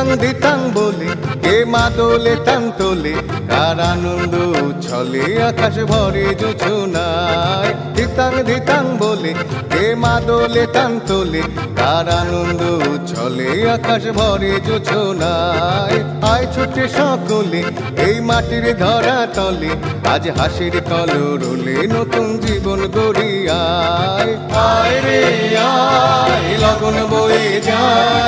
দিতাং দিতাং বলে, কে মা দোলে টান তোলে, কার আনন্দ ছলে আকাশ ভরে জোছনায়। দিতাং দিতাং বলে, কে মা দোলে টান তোলে, কার আনন্দ ছলে আকাশ ভরে জোছনায়। আয় ছুটে সকলে, এই মাটির ধরা তলে, আজ হাসির কলরলে নতুন জীবন গড়িয়ায়। আয় রে, আয়, লগন বয়ে যায়।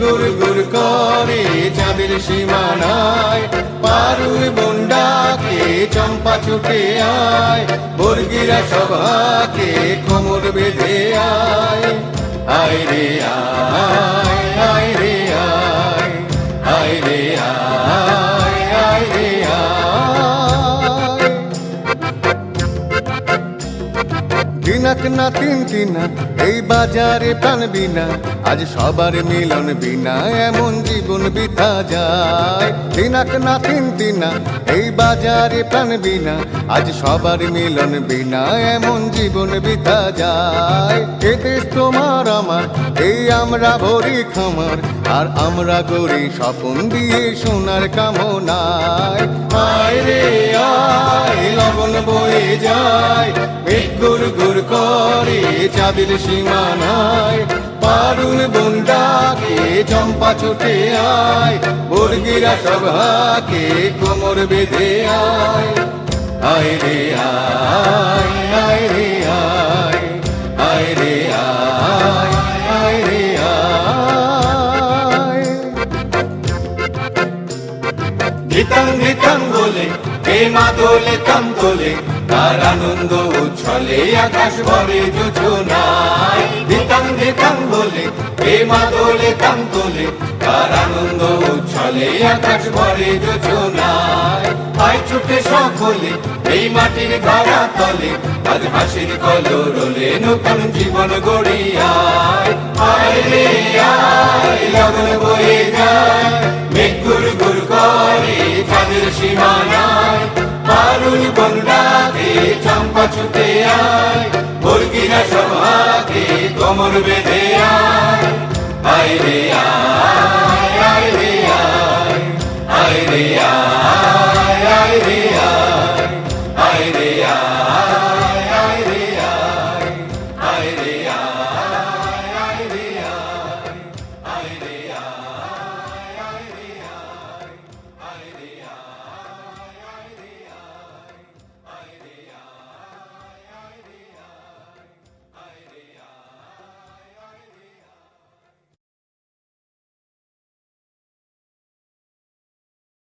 গুর গুর করে চাঁদের সীমানায় পারুই বন্ডাকে চম্পা ছুটে আয়, বর্গিরা সভাকে কোমর বেঁধে আয়। দিনাক না তিন তিনা এই বাজারে প্রাণ বিনা, আজ সবার মিলন বিনা, এমন জীবন বিতা যায়। দিনাক না তিন তিনা, এই বাজারে প্রাণ বিনা, আজ সবার মিলন বিনা, এমন জীবন বিতা যায়। এ দেশ তোমার আমার এই আমরা ভরি খামার, আর আমরা গড়ি স্বপন দিয়ে সোনার কামনায়। আয় রে, আয় লগন বয়ে যায় গুর গুর করে চাঁদের সীমানায়, পারুল বন্ডাকে চম্পা ছুটে আয়, বর্গিরা সভাকে কোমর বেঁধে আয়। আয় রে আয় আয় রে আয় আয় রে আয় আয় রে আয়। ধিতাং ধিতাং বলে, হে মা দোলে তাম তোলে তার আনন্দ উচ্ছলে আকাশ ভরে যোজনায়। ধিতাং ধিতাং বলে, হে মা দোলে তাম তোলে। তার আনন্দ উচ্ছলে আকাশ ভরে যোজনায়। আয় ছুটে সকলে, এই মাটির ধরা তলে। আজ হাসির কলরলে নতুন জীবন গড়িয়ায়। আয় রে, আয়, লগন বয়ে যায়। ছুটে আয় মুরগিরা সভাকে কোমর বেঁধে আয়। বাইরে আয়।